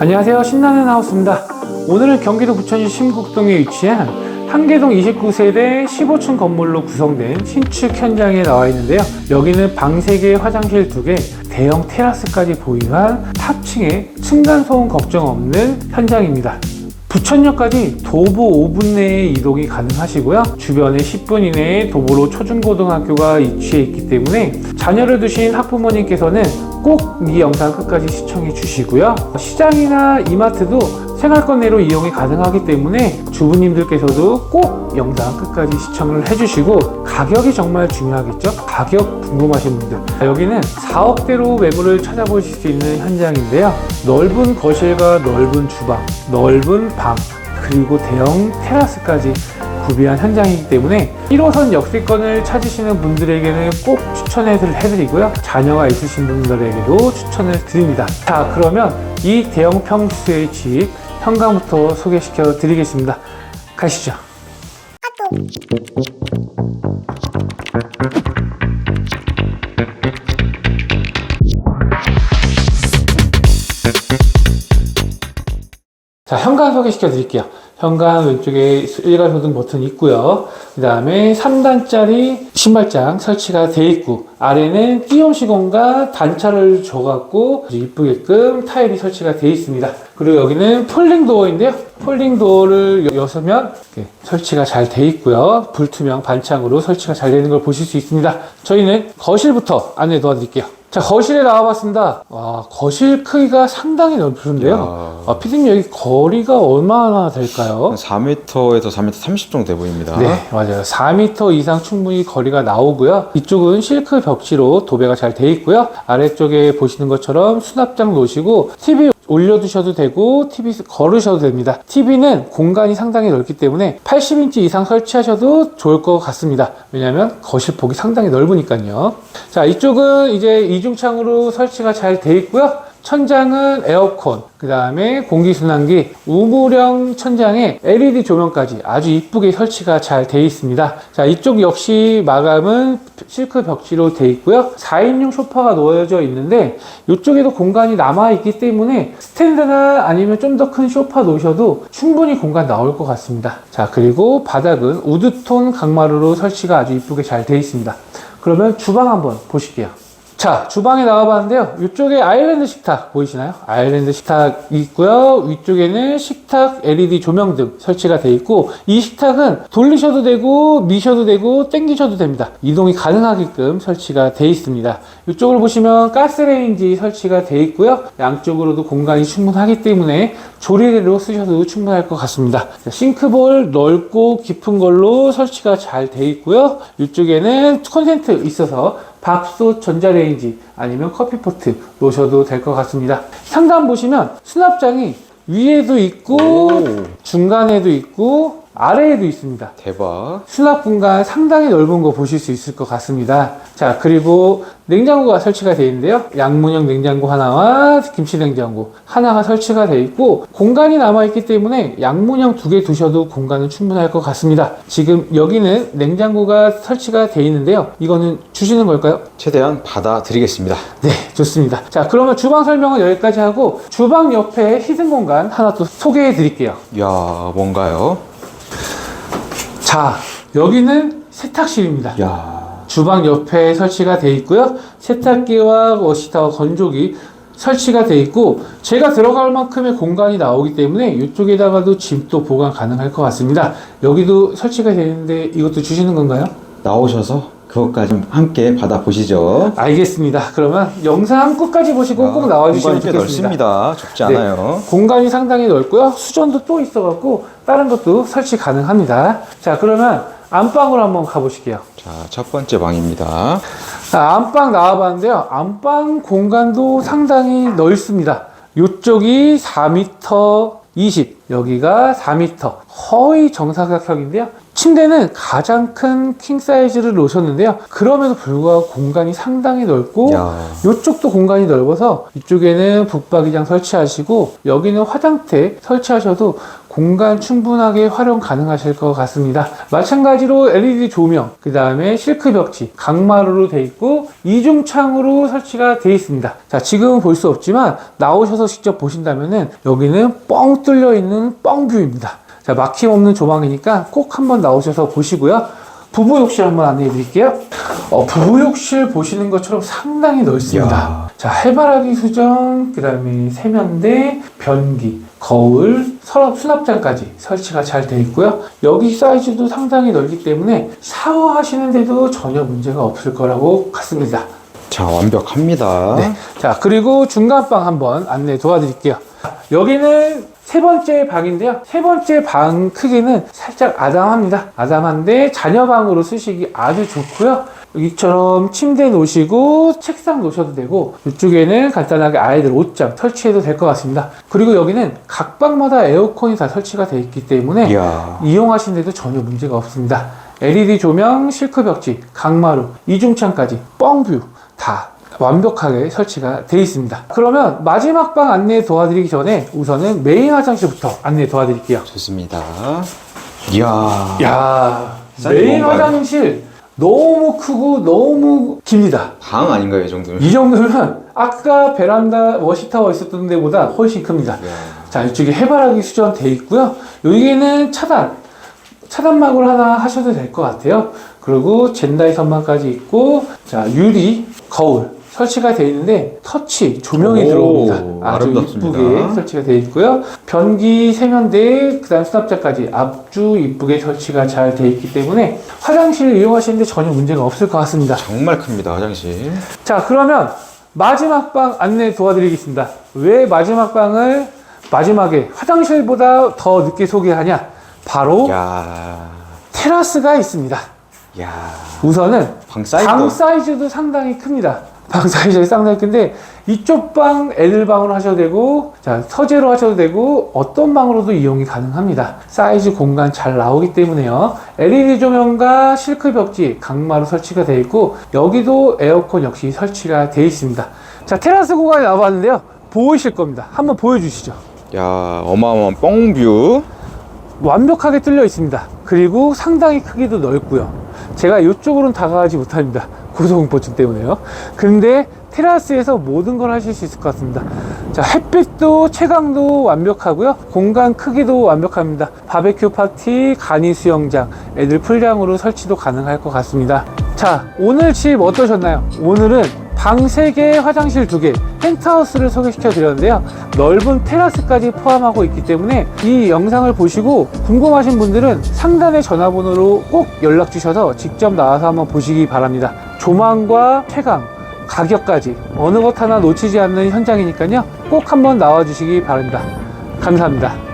안녕하세요. 신나는 하우스입니다. 오늘은 경기도 부천시 신국동에 위치한 한계동 29세대 15층 건물로 구성된 신축 현장에 나와 있는데요. 여기는 방 3개, 화장실 2개, 대형 테라스까지 보유한 탑층에 층간소음 걱정 없는 현장입니다. 부천역까지 도보 5분 내에 이동이 가능하시고요. 주변에 10분 이내에 도보로 초중고등학교가 위치해 있기 때문에 자녀를 두신 학부모님께서는 꼭 이 영상 끝까지 시청해 주시고요. 시장이나 이마트도 생활권 내로 이용이 가능하기 때문에 주부님들께서도 꼭 영상 끝까지 시청을 해주시고 가격이 정말 중요하겠죠? 가격 궁금하신 분들 여기는 4억대로 매물을 찾아보실 수 있는 현장인데요. 넓은 거실과 넓은 주방, 넓은 방 그리고 대형 테라스까지 구비한 현장이기 때문에 1호선 역세권을 찾으시는 분들에게는 꼭 추천을 해드리고요. 자녀가 있으신 분들에게도 추천을 드립니다. 자, 그러면 이 대형 평수의 집 현관부터 소개시켜 드리겠습니다. 가시죠. 자, 현관 소개시켜 드릴게요. 현관 왼쪽에 일괄 소등 버튼이 있고요. 그 다음에 3단짜리 신발장 설치가 돼 있고, 아래는 띄움 시공과 단차를 줘갖고 이쁘게끔 타일이 설치가 돼 있습니다. 그리고 여기는 폴링 도어인데요. 폴링 도어를 여서면 설치가 잘 돼 있고요. 불투명 반창으로 설치가 잘 되는 걸 보실 수 있습니다. 저희는 거실부터 안내 도와드릴게요. 자, 거실에 나와봤습니다. 와, 거실 크기가 상당히 넓은데요. 아, 피디님 여기 거리가 얼마나 될까요? 4m에서 4m 30 정도 돼 보입니다. 네, 맞아요. 4m 이상 충분히 거리가 나오고요. 이쪽은 실크 벽지로 도배가 잘 돼 있고요. 아래쪽에 보시는 것처럼 수납장 놓으시고 TV 올려두셔도 되고 TV 걸으셔도 됩니다. TV는 공간이 상당히 넓기 때문에 80인치 이상 설치하셔도 좋을 것 같습니다. 왜냐하면 거실 폭이 상당히 넓으니까요. 자, 이쪽은 이제 이중창으로 설치가 잘 돼 있고요. 천장은 에어컨, 그 다음에 공기순환기, 우물형 천장에 LED 조명까지 아주 이쁘게 설치가 잘 되어 있습니다. 자, 이쪽 역시 마감은 실크 벽지로 되어 있고요. 4인용 소파가 놓여져 있는데 이쪽에도 공간이 남아 있기 때문에 스탠드나 아니면 좀 더 큰 소파 놓으셔도 충분히 공간 나올 것 같습니다. 자, 그리고 바닥은 우드톤 강마루로 설치가 아주 이쁘게 잘 되어 있습니다. 그러면 주방 한번 보실게요. 자, 주방에 나와봤는데요. 이쪽에 아일랜드 식탁 보이시나요? 아일랜드 식탁 있고요. 위쪽에는 식탁 LED 조명 등 설치가 되어 있고 이 식탁은 돌리셔도 되고 미셔도 되고 땡기셔도 됩니다. 이동이 가능하게끔 설치가 되어 있습니다. 이쪽을 보시면 가스레인지 설치가 되어 있고요. 양쪽으로도 공간이 충분하기 때문에 조리대로 쓰셔도 충분할 것 같습니다. 자, 싱크볼 넓고 깊은 걸로 설치가 잘 되어 있고요. 이쪽에는 콘센트 있어서 밥솥 전자레인지 아니면 커피포트 놓으셔도 될 것 같습니다. 상단 보시면 수납장이 위에도 있고 오. 중간에도 있고 아래에도 있습니다. 대박. 수납 공간 상당히 넓은 거 보실 수 있을 것 같습니다. 자, 그리고 냉장고가 설치가 되어 있는데요. 양문형 냉장고 하나와 김치 냉장고 하나가 설치가 되어 있고 공간이 남아 있기 때문에 양문형 두 개 두셔도 공간은 충분할 것 같습니다. 지금 여기는 냉장고가 설치가 되어 있는데요. 이거는 주시는 걸까요? 최대한 받아 드리겠습니다. 네, 좋습니다. 자, 그러면 주방 설명은 여기까지 하고 주방 옆에 히든 공간 하나 또 소개해 드릴게요. 야, 뭔가요? 자, 여기는 세탁실입니다. 야. 주방 옆에 설치가 되어 있고요. 세탁기와 워시타와 건조기 설치가 되어 있고 제가 들어갈 만큼의 공간이 나오기 때문에 이쪽에다가도 짐도 보관 가능할 것 같습니다. 여기도 설치가 되어 있는데 이것도 주시는 건가요? 나오셔서 그것까지 함께 받아 보시죠. 알겠습니다. 그러면 영상 끝까지 보시고 꼭 나와주시면 아, 공간이 꽤 좋겠습니다. 넓습니다. 좁지 네. 않아요. 공간이 상당히 넓고요. 수전도 또 있어갖고 다른 것도 설치 가능합니다. 자, 그러면 안방으로 한번 가보실게요. 자, 첫 번째 방입니다. 자, 안방 나와봤는데요. 안방 공간도 상당히 넓습니다. 이쪽이 4m 20, 여기가 4m. 거의 정사각형인데요. 침대는 가장 큰 킹 사이즈를 놓으셨는데요. 그럼에도 불구하고 공간이 상당히 넓고 야. 이쪽도 공간이 넓어서 이쪽에는 북박이장 설치하시고 여기는 화장대 설치하셔도 공간 충분하게 활용 가능하실 것 같습니다. 마찬가지로 LED 조명, 그 다음에 실크 벽지, 강마루로 되어 있고 이중창으로 설치가 되어 있습니다. 자, 지금은 볼 수 없지만 나오셔서 직접 보신다면은 여기는 뻥 뚫려 있는 뻥뷰입니다. 자, 막힘없는 조망이니까 꼭 한번 나오셔서 보시고요. 부부 욕실 한번 안내해 드릴게요. 어, 부부 욕실 보시는 것처럼 상당히 넓습니다. 이야. 자, 해바라기 수전, 그 다음에 세면대, 변기, 거울, 서랍 수납장까지 설치가 잘 되어 있고요. 여기 사이즈도 상당히 넓기 때문에 샤워하시는데도 전혀 문제가 없을 거라고 같습니다. 자, 완벽합니다. 네. 자, 그리고 중간방 한번 안내 도와드릴게요. 여기는 세 번째 방인데요. 세 번째 방 크기는 살짝 아담합니다. 아담한데 자녀방으로 쓰시기 아주 좋고요. 여기처럼 침대 놓으시고 책상 놓으셔도 되고 이쪽에는 간단하게 아이들 옷장 설치해도 될 것 같습니다. 그리고 여기는 각 방마다 에어컨이 다 설치가 되어 있기 때문에 이야. 이용하시는데도 전혀 문제가 없습니다. LED 조명, 실크 벽지, 강마루, 이중창까지 뻥뷰 다 완벽하게 설치가 되어 있습니다. 그러면 마지막 방 안내 도와드리기 전에 우선은 메인 화장실부터 안내 도와드릴게요. 좋습니다. 이야. 야 사이즈 메인 뭔가요? 화장실 너무 크고 너무 깁니다. 방 아닌가요, 이 정도면? 이 정도면 아까 베란다 워시타워 있었던 데보다 훨씬 큽니다. 이야. 자, 이쪽에 해바라기 수전 돼 있고요. 여기는 차단, 차단막을 하나 하셔도 될 것 같아요. 그리고 젠다이 선반까지 있고, 자, 유리, 거울 설치가 되어 있는데 터치 조명이 오, 들어옵니다. 아주 아름답습니다. 이쁘게 설치가 되어 있고요. 변기 세면대, 그다음 수납자까지 아주 이쁘게 설치가 잘 되어 있기 때문에 화장실 이용하시는데 전혀 문제가 없을 것 같습니다. 정말 큽니다, 화장실. 자, 그러면 마지막 방 안내 도와드리겠습니다. 왜 마지막 방을 마지막에 화장실보다 더 늦게 소개하냐? 바로 이야. 테라스가 있습니다. 이야. 우선은 방 사이즈도. 방 사이즈도 상당히 큽니다. 방 상당히 큰데 이쪽 방 애들 방으로 하셔도 되고 자 서재로 하셔도 되고 어떤 방으로도 이용이 가능합니다. 사이즈 공간 잘 나오기 때문에요. LED 조명과 실크 벽지 강마루 설치가 되어 있고 여기도 에어컨 역시 설치가 되어 있습니다. 자 테라스 공간이 나와봤는데요. 보이실 겁니다. 한번 보여주시죠. 야, 어마어마한 뻥뷰. 완벽하게 뚫려 있습니다. 그리고 상당히 크기도 넓고요. 제가 이쪽으로는 다가가지 못합니다. 고소공포증 때문에요. 근데 테라스에서 모든 걸 하실 수 있을 것 같습니다. 자, 햇빛도 채광도 완벽하고요. 공간 크기도 완벽합니다. 바베큐 파티, 간이 수영장, 애들 풀장으로 설치도 가능할 것 같습니다. 자, 오늘 집 어떠셨나요? 오늘은 방 3개, 화장실 2개, 펜트하우스를 소개시켜 드렸는데요. 넓은 테라스까지 포함하고 있기 때문에 이 영상을 보시고 궁금하신 분들은 상단의 전화번호로 꼭 연락 주셔서 직접 나와서 한번 보시기 바랍니다. 조망과 채광, 가격까지 어느 것 하나 놓치지 않는 현장이니까요. 꼭 한번 나와 주시기 바랍니다. 감사합니다.